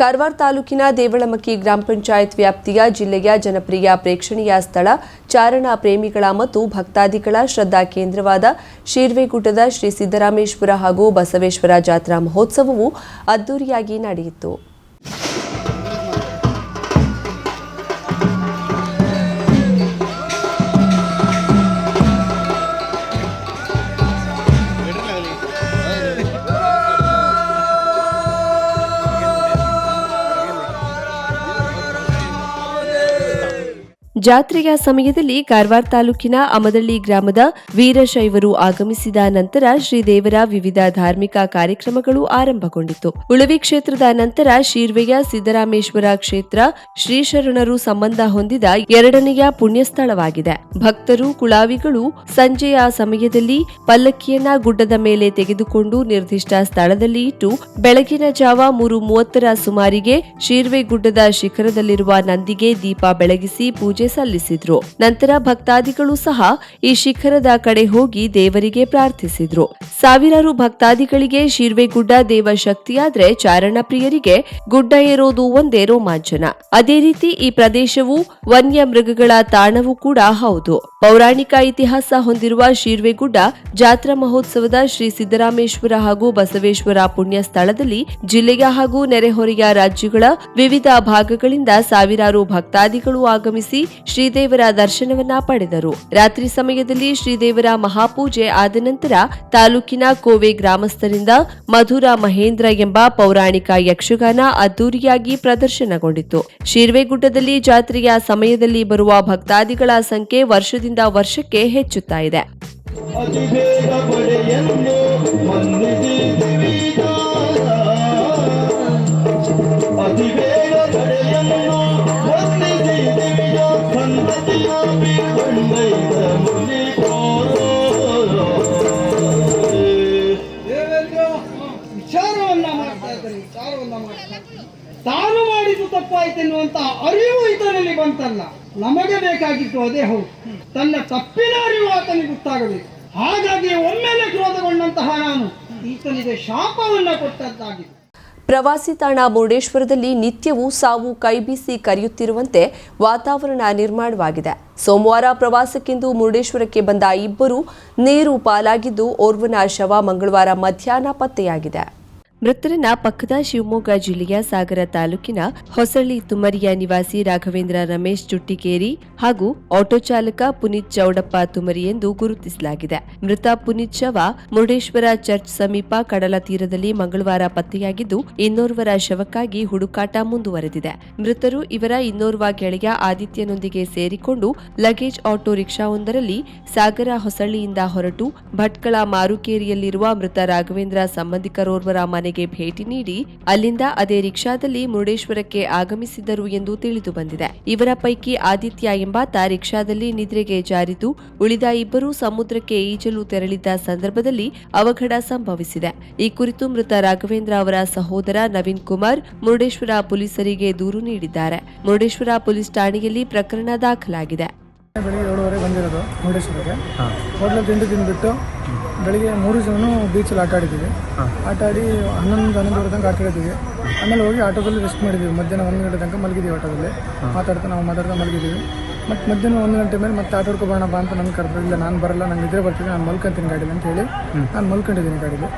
ಕಾರವಾರ ತಾಲೂಕಿನ ದೇವಳಮಕ್ಕಿ ಗ್ರಾಮ ಪಂಚಾಯತ್ ವ್ಯಾಪ್ತಿಯ ಜಿಲ್ಲೆಯ ಜನಪ್ರಿಯ ಪ್ರೇಕ್ಷಣೀಯ ಸ್ಥಳ ಚಾರಣ ಪ್ರೇಮಿಗಳ ಮತ್ತು ಭಕ್ತಾದಿಗಳ ಶ್ರದ್ಧಾ ಕೇಂದ್ರವಾದ ಶೀರ್ವೆಗುಡ್ಡದ ಶ್ರೀ ಸಿದ್ದರಾಮೇಶ್ವರ ಹಾಗೂ ಬಸವೇಶ್ವರ ಜಾತ್ರಾ ಮಹೋತ್ಸವವು ಅದ್ದೂರಿಯಾಗಿ ನಡೆಯಿತು. ಜಾತ್ರೆಯ ಸಮಯದಲ್ಲಿ ಕಾರವಾರ ತಾಲೂಕಿನ ಅಮದಳ್ಳಿ ಗ್ರಾಮದ ವೀರಶೈವರು ಆಗಮಿಸಿದ ನಂತರ ಶ್ರೀದೇವರ ವಿವಿಧ ಧಾರ್ಮಿಕ ಕಾರ್ಯಕ್ರಮಗಳು ಆರಂಭಗೊಂಡಿತು. ಉಳವಿ ಕ್ಷೇತ್ರದ ನಂತರ ಶೀರ್ವೆಯ ಸಿದ್ದರಾಮೇಶ್ವರ ಕ್ಷೇತ್ರ ಶ್ರೀಶರಣರು ಸಂಬಂಧ ಹೊಂದಿದ ಎರಡನೆಯ ಪುಣ್ಯಸ್ಥಳವಾಗಿದೆ. ಭಕ್ತರು, ಕುಳಾವಿಗಳು ಸಂಜೆಯ ಸಮಯದಲ್ಲಿ ಪಲ್ಲಕ್ಕಿಯನ್ನ ಗುಡ್ಡದ ಮೇಲೆ ತೆಗೆದುಕೊಂಡು ನಿರ್ದಿಷ್ಟ ಸ್ಥಳದಲ್ಲಿ ಇಟ್ಟು ಬೆಳಗಿನ ಜಾವ ಮೂರು ಮೂವತ್ತರ ಸುಮಾರಿಗೆ ಶೀರ್ವೆ ಗುಡ್ಡದ ಶಿಖರದಲ್ಲಿರುವ ನಂದಿಗೆ ದೀಪ ಬೆಳಗಿಸಿ ಪೂಜೆ ಸಲ್ಲಿಸಿದ್ರು. ನಂತರ ಭಕ್ತಾದಿಗಳು ಸಹ ಈ ಶಿಖರದ ಕಡೆ ಹೋಗಿ ದೇವರಿಗೆ ಪ್ರಾರ್ಥಿಸಿದ್ರು. ಸಾವಿರಾರು ಭಕ್ತಾದಿಗಳಿಗೆ ಶಿರ್ವೆಗುಡ್ಡ ದೇವ ಶಕ್ತಿಯಾದ್ರೆ ಚಾರಣ ಪ್ರಿಯರಿಗೆ ಗುಡ್ಡ ಏರೋದು ಒಂದೇ ರೋಮಾಂಚನ. ಅದೇ ರೀತಿ ಈ ಪ್ರದೇಶವು ವನ್ಯ ಮೃಗಗಳ ತಾಣವೂ ಕೂಡ ಹೌದು. ಪೌರಾಣಿಕ ಇತಿಹಾಸ ಹೊಂದಿರುವ ಶೀರ್ವೆಗುಡ್ಡ ಜಾತ್ರಾ ಮಹೋತ್ಸವದ ಶ್ರೀ ಸಿದ್ದರಾಮೇಶ್ವರ ಹಾಗೂ ಬಸವೇಶ್ವರ ಪುಣ್ಯ ಸ್ಥಳದಲ್ಲಿ ಜಿಲ್ಲೆಯ ಹಾಗೂ ನೆರೆಹೊರೆಯ ರಾಜ್ಯಗಳ ವಿವಿಧ ಭಾಗಗಳಿಂದ ಸಾವಿರಾರು ಭಕ್ತಾದಿಗಳು ಆಗಮಿಸಿ ಶ್ರೀದೇವರ ದರ್ಶನವನ್ನ ಪಡೆದರು. ರಾತ್ರಿ ಸಮಯದಲ್ಲಿ ಶ್ರೀದೇವರ ಮಹಾಪೂಜೆ ಆದ ನಂತರ ತಾಲೂಕಿನ ಕೋವೆ ಗ್ರಾಮಸ್ಥರಿಂದ ಮಧುರ ಮಹೇಂದ್ರ ಎಂಬ ಪೌರಾಣಿಕ ಯಕ್ಷಗಾನ ಅದ್ದೂರಿಯಾಗಿ ಪ್ರದರ್ಶನಗೊಂಡಿತು. ಶಿರ್ವೆಗುಡ್ಡದಲ್ಲಿ ಜಾತ್ರೆಯ ಸಮಯದಲ್ಲಿ ಬರುವ ಭಕ್ತಾದಿಗಳ ಸಂಖ್ಯೆ ವರ್ಷದಿಂದ ವರ್ಷಕ್ಕೆ ಹೆಚ್ಚುತ್ತಾ ಇದೆ. ಬೇಕಾಗಿತ್ತು ಹೌದು. ತನ್ನ ತಪ್ಪಿನ ಅರಿವು ಆತನಿಗೆ ಗೊತ್ತಾಗಬೇಕು. ಹಾಗಾಗಿ ಒಮ್ಮೆಲೆ ಕ್ರೋಧಗೊಂಡಂತಹ ನಾನು ಈತನಿಗೆ ಶಾಪವನ್ನ ಕೊಟ್ಟದ್ದಾಗಿದೆ ಪ್ರವಾಸಿ ತಾಣ ಮುರುಡೇಶ್ವರದಲ್ಲಿ ನಿತ್ಯವೂ ಸಾವು ಕೈಬೀಸಿ ಕರೆಯುತ್ತಿರುವಂತೆ ವಾತಾವರಣ ನಿರ್ಮಾಣವಾಗಿದೆ. ಸೋಮವಾರ ಪ್ರವಾಸಕ್ಕೆಂದು ಮುರುಡೇಶ್ವರಕ್ಕೆ ಬಂದ ಇಬ್ಬರು ನೀರು ಪಾಲಾಗಿದ್ದು, ಓರ್ವನ ಶವ ಮಂಗಳವಾರ ಮಧ್ಯಾಹ್ನ ಪತ್ತೆಯಾಗಿದೆ. ಮೃತರನ್ನ ಪಕ್ಕದ ಶಿವಮೊಗ್ಗ ಜಿಲ್ಲೆಯ ಸಾಗರ ತಾಲೂಕಿನ ಹೊಸಳ್ಳಿ ತುಮರಿಯ ನಿವಾಸಿ ರಾಘವೇಂದ್ರ ರಮೇಶ್ ಚುಟ್ಟಿಕೇರಿ ಹಾಗೂ ಆಟೋ ಚಾಲಕ ಪುನೀತ್ ಚೌಡಪ್ಪ ತುಮರಿ ಎಂದು ಗುರುತಿಸಲಾಗಿದೆ. ಮೃತ ಪುನೀತ್ ಶವ ಮುರುಡೇಶ್ವರ ಚರ್ಚ್ ಸಮೀಪ ಕಡಲ ತೀರದಲ್ಲಿ ಮಂಗಳವಾರ ಪತ್ತೆಯಾಗಿದ್ದು, ಇನ್ನೋರ್ವರ ಶವಕ್ಕಾಗಿ ಹುಡುಕಾಟ ಮುಂದುವರೆದಿದೆ. ಮೃತರು ಇವರ ಇನ್ನೋರ್ವ ಗೆಳೆಯ ಆದಿತ್ಯನೊಂದಿಗೆ ಸೇರಿಕೊಂಡು ಲಗೇಜ್ ಆಟೋ ರಿಕ್ಷಾವೊಂದರಲ್ಲಿ ಸಾಗರ ಹೊಸಳ್ಳಿಯಿಂದ ಹೊರಟು ಭಟ್ಕಳ ಮಾರುಕೇರಿಯಲ್ಲಿರುವ ಮೃತ ರಾಘವೇಂದ್ರ ಸಂಬಂಧಿಕರೋರ್ವರ ಮನೆಗೆ ಭೇಟಿ ನೀಡಿ ಅಲ್ಲಿಂದ ಅದೇ ರಿಕ್ಷಾದಲ್ಲಿ ಮುರುಡೇಶ್ವರಕ್ಕೆ ಆಗಮಿಸಿದ್ದರು ಎಂದು ತಿಳಿದು ಬಂದಿದೆ. ಇವರ ಪೈಕಿ ಆದಿತ್ಯ ಎಂಬಾತ ರಿಕ್ಷಾದಲ್ಲಿ ನಿದ್ರೆಗೆ ಜಾರಿದ್ದು, ಉಳಿದ ಇಬ್ಬರು ಸಮುದ್ರಕ್ಕೆ ಈಜಲು ತೆರಳಿದ್ದ ಸಂದರ್ಭದಲ್ಲಿ ಅವಘಡ ಸಂಭವಿಸಿದೆ. ಈ ಕುರಿತು ಮೃತ ರಾಘವೇಂದ್ರ ಅವರ ಸಹೋದರ ನವೀನ್ ಕುಮಾರ್, ಮುರುಡೇಶ್ವರ ಪೊಲೀಸರಿಗೆ ದೂರು ನೀಡಿದ್ದಾರೆ. ಮುರುಡೇಶ್ವರ ಪೊಲೀಸ್ ಠಾಣೆಯಲ್ಲಿ ಪ್ರಕರಣ ದಾಖಲಾಗಿದೆ. ಬೆಳಿಗ್ಗೆ ಏಳುವರೆ ಬಂದಿರೋದು ಮುರುಡೇಶ್ವರಕ್ಕೆ. ಹೋಟ್ಲಲ್ಲಿ ತಿಂಡಿ ತಿಂದುಬಿಟ್ಟು ಬೆಳಿಗ್ಗೆ ಮೂರು ಜನ ಬೀಚಲ್ಲಿ ಆಟ ಆಡಿದ್ದೀವಿ. ಆಟ ಆಡಿ ಹನ್ನೊಂದು ಹನ್ನೊಂದುವರೆ ತನಕ ಆಟ ಆಡಿದ್ದೀವಿ. ಆಮೇಲೆ ಹೋಗಿ ಆಟೋದಲ್ಲಿ ರೆಸ್ಟ್ ಮಾಡಿದ್ದೀವಿ. ಮಧ್ಯಾಹ್ನ ಒಂದು ಗಂಟೆ ತನಕ ಮಲಗಿದ್ದೀವಿ ಆಟೋದಲ್ಲಿ. ಮಾತಾಡ್ತಾ ನಾವು ಮಾತಾಡ್ತಾ ಮಲಗಿದ್ದೀವಿ. ಮತ್ತು ಮಧ್ಯಾಹ್ನ ಒಂದು ಗಂಟೆ ಮೇಲೆ ಮತ್ತೆ ಆಟ ಬರೋಣಪ್ಪ ಅಂತ ನನ್ನ ಕರೆದ್ರು ಇಲ್ಲ ನಾನು ಬರಲ್ಲ ನಂಗೆ ಇದ್ರೆ ಬರ್ತೀನಿ ನಾನು ಮಲ್ಕೊಂತೀನಿ ಗಾಡಿಲಿ ಅಂತ ಹೇಳಿ ನಾನು ಮಲ್ಕೊಂಡಿದ್ದೀನಿ ಗಾಡಿಲಿ.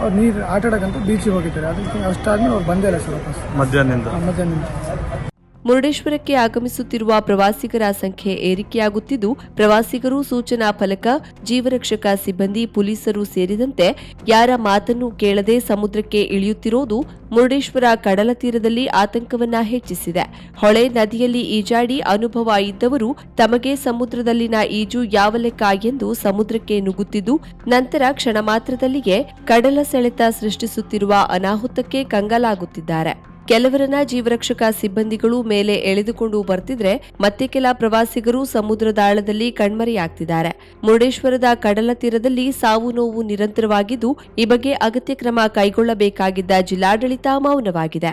ಅವ್ರು ನೀರು ಆಟ ಆಡೋಕ್ಕಂತ ಬೀಚಿಗೆ ಹೋಗಿದ್ದಾರೆ. ಅದಕ್ಕೆ ಅಷ್ಟಾದ್ಮೇಲೆ ಅವ್ರು ಬಂದೇ ಇಲ್ಲ ಸರ್ ವಾಪಸ್ ಮಧ್ಯಾಹ್ನದಿಂದ. ಮಧ್ಯಾಹ್ನ ಮುರುಡೇಶ್ವರಕ್ಕೆ ಆಗಮಿಸುತ್ತಿರುವ ಪ್ರವಾಸಿಗರ ಸಂಖ್ಯೆ ಏರಿಕೆಯಾಗುತ್ತಿದ್ದು, ಪ್ರವಾಸಿಗರು ಸೂಚನಾ ಫಲಕ, ಜೀವರಕ್ಷಕ ಸಿಬ್ಬಂದಿ, ಪೊಲೀಸರು ಸೇರಿದಂತೆ ಯಾರ ಮಾತನ್ನು ಕೇಳದೆ ಸಮುದ್ರಕ್ಕೆ ಇಳಿಯುತ್ತಿರೋದು ಮುರುಡೇಶ್ವರ ಕಡಲ ತೀರದಲ್ಲಿ ಆತಂಕವನ್ನ ಹೆಚ್ಚಿಸಿದೆ. ಹೊಳೆ ನದಿಯಲ್ಲಿ ಈಜಾಡಿ ಅನುಭವ ಇದ್ದವರು ತಮಗೆ ಸಮುದ್ರದಲ್ಲಿನ ಈಜು ಯಾವ ಲೆಕ್ಕ ಎಂದು ಸಮುದ್ರಕ್ಕೆ ನುಗ್ಗುತ್ತಿದ್ದು, ನಂತರ ಕ್ಷಣ ಮಾತ್ರದಲ್ಲಿಯೇ ಕಡಲ ಸೆಳೆತ ಸೃಷ್ಟಿಸುತ್ತಿರುವ ಅನಾಹುತಕ್ಕೆ ಕಂಗಾಲಾಗುತ್ತಿದ್ದಾರೆ. ಕೆಲವರನ್ನ ಜೀವರಕ್ಷಕ ಸಿಬ್ಬಂದಿಗಳು ಮೇಲೆ ಎಳೆದುಕೊಂಡು ಬರ್ತಿದ್ರೆ ಮತ್ತೆ ಕೆಲ ಪ್ರವಾಸಿಗರು ಸಮುದ್ರದಾಳದಲ್ಲಿ ಕಣ್ಮರೆಯಾಗ್ತಿದ್ದಾರೆ. ಮುರುಡೇಶ್ವರದ ಕಡಲ ತೀರದಲ್ಲಿ ಸಾವು ನೋವು ನಿರಂತರವಾಗಿದ್ದು, ಈ ಬಗ್ಗೆ ಅಗತ್ಯ ಕ್ರಮ ಕೈಗೊಳ್ಳಬೇಕಾಗಿದ್ದ ಜಿಲ್ಲಾಡಳಿತ ಮೌನವಾಗಿದೆ.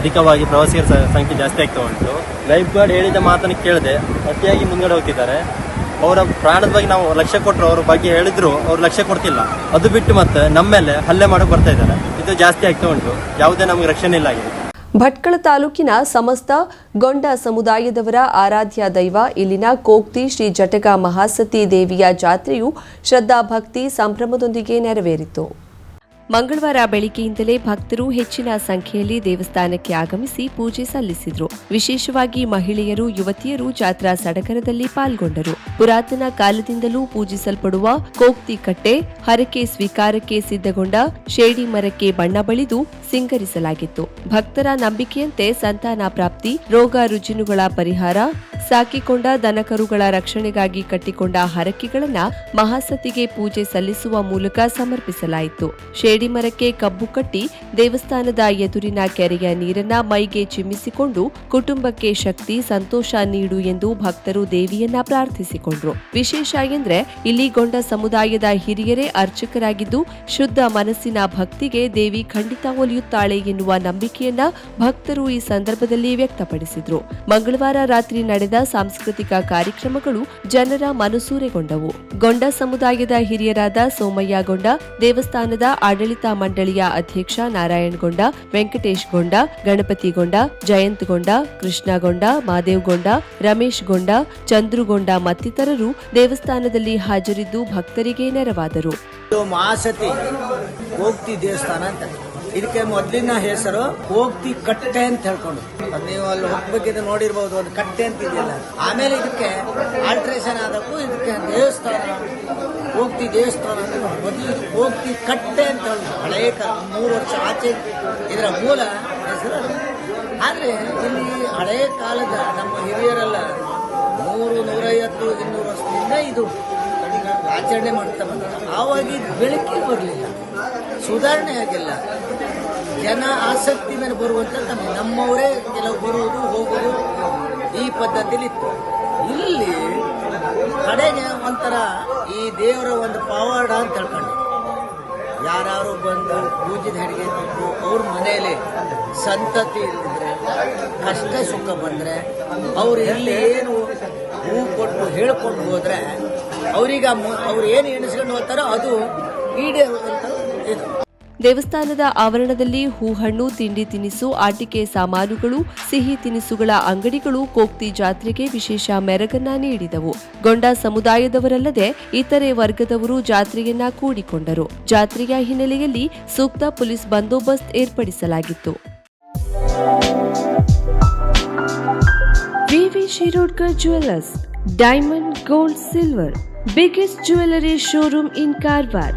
ಅಧಿಕವಾಗಿ ಪ್ರವಾಸಿಗರ ಸಂಖ್ಯೆ ಜಾಸ್ತಿ ಆಗ್ತಾ ಉಂಟು. ಲೈಫ್ ಗಾರ್ಡ್ ಹೇಳಿದ ಮಾತನ್ನು ಕೇಳದೆ ಅತಿಯಾಗಿ ಮುಂದೆ ಹೋಗ್ತಿದ್ದಾರೆ. ಅವರ ಪ್ರಾಣದ ಬಗ್ಗೆ ನಾವು ಲಕ್ಷ್ಯ ಕೊಟ್ಟರು ಅವ್ರ ಬಗ್ಗೆ ಹೇಳಿದ್ರು, ಅವ್ರು ಲಕ್ಷ್ಯ ಕೊಡ್ತಿಲ್ಲ. ಅದು ಬಿಟ್ಟು ಮತ್ತೆ ನಮ್ಮ ಮೇಲೆ ಹಲ್ಲೆ ಮಾಡಕ್ ಬರ್ತಾ ಇದ್ದಾರೆ. ಇದು ಜಾಸ್ತಿ ಆಗ್ತಾ ಉಂಟು. ಯಾವುದೇ ನಮಗೆ ರಕ್ಷಣೆ ಇಲ್ಲ ಆಗಿದೆ ಭಟ್ಕಳ ತಾಲೂಕಿನ ಸಮಸ್ತ ಗೊಂಡ ಸಮುದಾಯದವರ ಆರಾಧ್ಯ ದೈವ, ಇಲ್ಲಿನ ಕೋಕ್ತಿ ಶ್ರೀ ಜಟಗ ಮಹಾಸತಿ ದೇವಿಯ ಜಾತ್ರೆಯು ಶ್ರದ್ಧಾ ಭಕ್ತಿ ಸಂಭ್ರಮದೊಂದಿಗೆ ನೆರವೇರಿತು. ಮಂಗಳವಾರ ಬೆಳಿಗ್ಗೆಯಿಂದಲೇ ಭಕ್ತರು ಹೆಚ್ಚಿನ ಸಂಖ್ಯೆಯಲ್ಲಿ ದೇವಸ್ಥಾನಕ್ಕೆ ಆಗಮಿಸಿ ಪೂಜೆ ಸಲ್ಲಿಸಿದರು. ವಿಶೇಷವಾಗಿ ಮಹಿಳೆಯರು, ಯುವತಿಯರು ಜಾತ್ರಾ ಸಡಗರದಲ್ಲಿ ಪಾಲ್ಗೊಂಡರು. ಪುರಾತನ ಕಾಲದಿಂದಲೂ ಪೂಜಿಸಲ್ಪಡುವ ಕೋಕ್ತಿ ಕಟ್ಟೆ ಹರಕೆ ಸ್ವೀಕಾರಕ್ಕೆ ಸಿದ್ಧಗೊಂಡ ಶೇಡಿ ಮರಕ್ಕೆ ಬಣ್ಣ ಬಳಿದು ಸಿಂಗರಿಸಲಾಗಿತ್ತು. ಭಕ್ತರ ನಂಬಿಕೆಯಂತೆ ಸಂತಾನ ಪ್ರಾಪ್ತಿ, ರೋಗ ರುಜಿನುಗಳ ಪರಿಹಾರ ಸಾಕಿಕೊಂಡ ದನಕರುಗಳ ರಕ್ಷಣೆಗಾಗಿ ಕಟ್ಟಿಕೊಂಡ ಹರಕೆಗಳನ್ನ ಮಹಾಸತಿಗೆ ಪೂಜೆ ಸಲ್ಲಿಸುವ ಮೂಲಕ ಸಮರ್ಪಿಸಲಾಯಿತು. ಶೇಡಿ ಮರಕ್ಕೆ ಕಬ್ಬು ಕಟ್ಟಿ ದೇವಸ್ಥಾನದ ಎದುರಿನ ಕೆರೆಯ ನೀರನ್ನ ಮೈಗೆ ಚಿಮ್ಮಿಸಿಕೊಂಡು ಕುಟುಂಬಕ್ಕೆ ಶಕ್ತಿ, ಸಂತೋಷ ನೀಡು ಎಂದು ಭಕ್ತರು ದೇವಿಯನ್ನ ಪ್ರಾರ್ಥಿಸಿಕೊಂಡ್ರು. ವಿಶೇಷ ಎಂದ್ರೆ ಇಲ್ಲಿ ಗೊಂಡ ಸಮುದಾಯದ ಹಿರಿಯರೇ ಅರ್ಚಕರಾಗಿದ್ದು ಶುದ್ಧ ಮನಸ್ಸಿನ ಭಕ್ತಿಗೆ ದೇವಿ ಖಂಡಿತ ಒಲಿಯುತ್ತಾಳೆ ಎನ್ನುವ ನಂಬಿಕೆಯನ್ನ ಭಕ್ತರು ಈ ಸಂದರ್ಭದಲ್ಲಿ ವ್ಯಕ್ತಪಡಿಸಿದ್ರು. ಮಂಗಳವಾರ ರಾತ್ರಿ ನಡೆದ ಸಾಂಸ್ಕೃತಿಕ ಕಾರ್ಯಕ್ರಮಗಳು ಜನರ ಮನಸೂರೆಗೊಂಡವು. ಗೊಂಡ ಸಮುದಾಯದ ಹಿರಿಯರಾದ ಸೋಮಯ್ಯ ಗೊಂಡ, ದೇವಸ್ಥಾನದ ಆಡಳಿತ ಮಂಡಳಿಯ ಅಧ್ಯಕ್ಷ ನಾರಾಯಣ್ ಗೊಂಡ, ವೆಂಕಟೇಶ್ ಗೊಂಡ, ಗಣಪತಿ ಗೊಂಡ, ಜಯಂತ್ ಗೊಂಡ, ಕೃಷ್ಣ ಗೊಂಡ, ಮಾದೇವ್ ಗೊಂಡ, ರಮೇಶ್ ಗೊಂಡ ಚಂದ್ರುಗೊಂಡ ಮತ್ತಿತರರು ದೇವಸ್ಥಾನದಲ್ಲಿ ಹಾಜರಿದ್ದು ಭಕ್ತರಿಗೆ ನೆರವಾದರು. ಹೋಗ್ತಿ ದೇವಸ್ಥಾನ ಅಂತ. ಇದಕ್ಕೆ ಮೊದಲಿನ ಹೆಸರು ಹೋಗ್ತಿ ಕಟ್ಟೆ ಅಂತ ಹೇಳ್ಕೊಂಡು. ನೀವು ಅಲ್ಲಿ ಹೋಗ್ಬೇಕಿದ್ರೆ ನೋಡಿರ್ಬೋದು ಒಂದು ಕಟ್ಟೆ ಅಂತ ಇದೆಯಲ್ಲ. ಆಮೇಲೆ ಇದಕ್ಕೆ ಆಲ್ಟ್ರೇಷನ್ ಆದಕ್ಕೂ ಇದಕ್ಕೆ ದೇವಸ್ಥಾನ, ಹೋಗ್ತಿ ದೇವಸ್ಥಾನ ಅಂತ ಮೊದಲು ಹೋಗ್ತಿ ಕಟ್ಟೆ ಅಂತ ಹೇಳಿ ಹಳೆ ಮೂರು ವರ್ಷ ಆಚೆ ಇದರ ಮೂಲ ಹೆಸರು ಆದರೆ ಇಲ್ಲಿ ಹಳೆಯ ಕಾಲದ ನಮ್ಮ ಹಿರಿಯರೆಲ್ಲ ನೂರು ನೂರೈವತ್ತು ಇನ್ನೂರು ವರ್ಷದಿಂದ ಇದು ಆಚರಣೆ ಮಾಡ್ತಾ ಬಂದ ಆವಾಗ ಬೆಳಕಿಗೆ ಬರಲಿಲ್ಲ. ಸುಧಾರಣೆ ಆಗಿಲ್ಲ ಜನ ಆಸಕ್ತಿ ಮೇಲೆ ಬರುವಂತ ನಮ್ಮವರೇ ಕೆಲವು ಬರುವುದು, ಹೋಗುವುದು ಈ ಪದ್ಧತಿಲಿ ಇತ್ತು. ಇಲ್ಲಿ ಕಡೆಗೆ ಒಂಥರ ಈ ದೇವರ ಒಂದು ಪವಾಡ ಅಂತ ಹೇಳ್ಕೊಂಡು. ಯಾರು ಬಂದು ಪೂಜಿದ ಅಡಿಗೆ ತಿಂದು ಅವ್ರ ಮನೆಯಲ್ಲಿ ಸಂತತಿ ಇಲ್ಲದಿದ್ರೆ ಕಷ್ಟ ಸುಖ ಬಂದ್ರೆ, ಅವ್ರು ಇಲ್ಲಿ ಏನು ಹೂ ಕೊಟ್ಟು ಹೇಳ್ಕೊಂಡು ಹೋದ್ರೆ, ಅವ್ರಿಗೆ ಅವ್ರು ಏನು ಎಣಿಸ್ಕೊಂಡು ಹೋಗ್ತಾರೋ ಅದು ಈಡೇರುವಂತ ದೇವಸ್ಥಾನದ ಆವರಣದಲ್ಲಿ ಹೂಹಣ್ಣು, ತಿಂಡಿ ತಿನಿಸು, ಆಟಿಕೆ ಸಾಮಾನುಗಳು, ಸಿಹಿ ತಿನಿಸುಗಳ ಅಂಗಡಿಗಳು, ಕೋಕ್ತಿ ಜಾತ್ರೆಗೆ ವಿಶೇಷ ಮೆರಗನ್ನ ನೀಡಿದವು. ಗೊಂಡ ಸಮುದಾಯದವರಲ್ಲದೆ ಇತರೆ ವರ್ಗದವರು ಜಾತ್ರೆಯನ್ನ ಕೂಡಿಕೊಂಡರು. ಜಾತ್ರೆಯ ಹಿನ್ನೆಲೆಯಲ್ಲಿ ಸೂಕ್ತ ಪೊಲೀಸ್ ಬಂದೋಬಸ್ತ್ ಏರ್ಪಡಿಸಲಾಗಿತ್ತು. VV Shirodkar jewellers diamond, gold, silver, biggest jewellery showroom in Karwar.